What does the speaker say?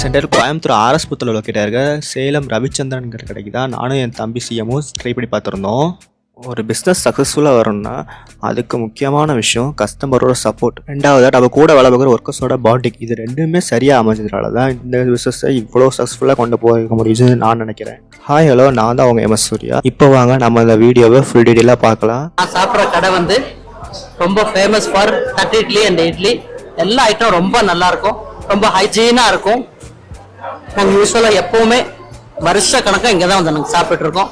Centre Coimbatore RS புத்தில் லொக்கேட்டாக இருக்க சேலம் ரவிச்சந்திரன்கிற கடைக்கு தான் நானும் என் தம்பி சிஎமும் ட்ரை பண்ணி பார்த்துருந்தோம். ஒரு பிஸ்னஸ் சக்ஸஸ்ஃபுல்லாக வரணும்னா அதுக்கு முக்கியமான விஷயம் கஸ்டமரோட சப்போர்ட் ரெண்டாவது நம்ம கூட வேலை பார்க்குற ஒர்க்கர்ஸோட பாண்டிங் இது ரெண்டுமே சரியாக அமைஞ்சதுனால தான் இந்த பிஸ்னஸை இவ்வளோ சக்ஸஸ்ஃபுல்லாக கொண்டு போக முடியுதுன்னு நான் நினைக்கிறேன். ஹாய் ஹலோ நான் தான் அவங்க எம்எஸ் சூர்யா. இப்போ வாங்க நம்ம இந்த வீடியோவை ஃபுல் டீட்டெயிலாக பார்க்கலாம். நான் சாப்பிட்ற கடை வந்து ரொம்ப ஃபேமஸ் ஃபார் தட்டு இட்லி அண்ட் இட்லி. எல்லா ஐட்டம் ரொம்ப நல்லாயிருக்கும் ரொம்ப ஹைஜீனாக இருக்கும். நாங்கள் யூஸ்வலாக எப்போவுமே வருஷ கணக்காக இங்கே தான் வந்து நாங்கள் சாப்பிட்டுருக்கோம்